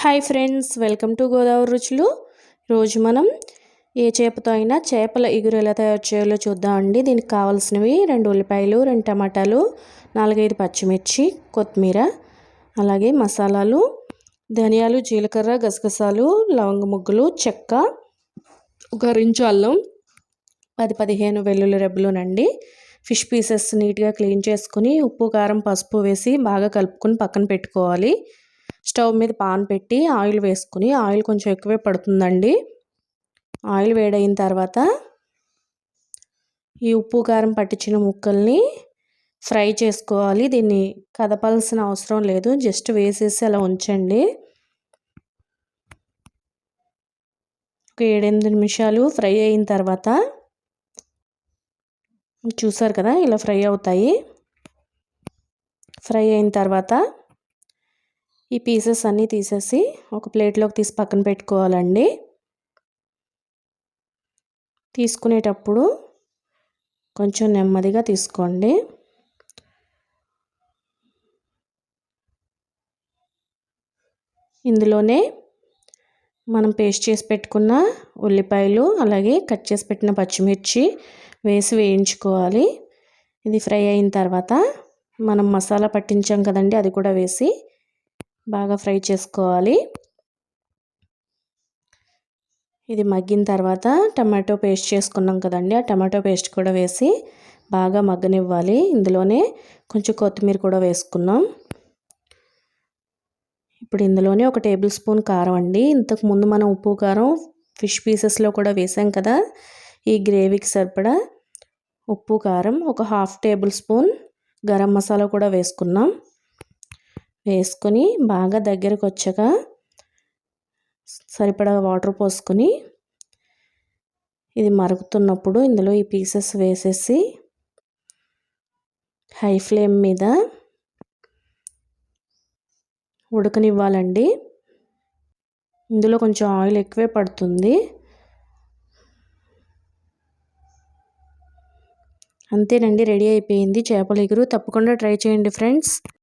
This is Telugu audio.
Hi friends welcome to Godavari రుచులు రోజు మనం ఏ చేపతో అయినా చేపల ఇగురు ఎలా తయారు చేయాలో చూద్దామండి దీనికి కావాల్సినవి రెండు ఉల్లిపాయలు రెండు టమాటాలు నాలుగైదు పచ్చిమిర్చి కొత్తిమీర అలాగే మసాలాలు ధనియాలు జీలకర్ర గసగసాలు లవంగ ముగ్గులు చెక్క ఒక రించు అల్లం పది పదిహేను వెల్లుల్లి రెబ్బలునండి. ఫిష్ పీసెస్ నీట్గా క్లీన్ చేసుకుని ఉప్పు కారం పసుపు వేసి బాగా కలుపుకొని పక్కన పెట్టుకోవాలి. స్టవ్ మీద పాన్ పెట్టి ఆయిల్ వేసుకుని ఆయిల్ కొంచెం ఎక్కువే పడుతుందండి. ఆయిల్ వేడైన తర్వాత ఈ ఉప్పు కారం పట్టించిన ముక్కల్ని ఫ్రై చేసుకోవాలి. దీన్ని కదపాల్సిన అవసరం లేదు. జస్ట్ వేసేసి అలా ఉంచండి. ఒక ఏడెనిమిది నిమిషాలు ఫ్రై అయిన తర్వాత చూసారు కదా ఇలా ఫ్రై అవుతాయి. ఫ్రై అయిన తర్వాత ఈ పీసెస్ అన్నీ తీసేసి ఒక ప్లేట్లోకి తీసి పక్కన పెట్టుకోవాలండి. తీసుకునేటప్పుడు కొంచెం నెమ్మదిగా తీసుకోండి. ఇందులోనే మనం పేస్ట్ చేసి పెట్టుకున్న ఉల్లిపాయలు అలాగే కట్ చేసి పెట్టిన పచ్చిమిర్చి వేసి వేయించుకోవాలి. ఇది ఫ్రై అయిన తర్వాత మనం మసాలా పట్టించాం కదండి అది కూడా వేసి బాగా ఫ్రై చేసుకోవాలి. ఇది మగ్గిన తర్వాత టమాటో పేస్ట్ చేసుకున్నాం కదండి. ఆ టమాటో పేస్ట్ కూడా వేసి బాగా మగ్గనివ్వాలి. ఇందులోనే కొంచెం కొత్తిమీర కూడా వేసుకున్నాం. ఇప్పుడు ఇందులోనే ఒక టేబుల్ స్పూన్ కారం అండి. ఇంతకు ముందు మనం ఉప్పు కారం ఫిష్ పీసెస్లో కూడా వేసాం కదా. ఈ గ్రేవీకి సరిపడా ఉప్పు కారం ఒక half table spoon garam masala కూడా వేసుకున్నాం. వేసుకొని బాగా దగ్గరకు వచ్చాక సరిపడా వాటర్ పోసుకొని ఇది మరుగుతున్నప్పుడు ఇందులో ఈ పీసెస్ వేసేసి హై ఫ్లేమ్ మీద ఉడకనివ్వాలండి. ఇందులో కొంచెం ఆయిల్ ఎక్కువే పడుతుంది. అంతేనండి రెడీ అయిపోయింది. చేపల ఎగురు తప్పకుండా ట్రై చేయండి ఫ్రెండ్స్.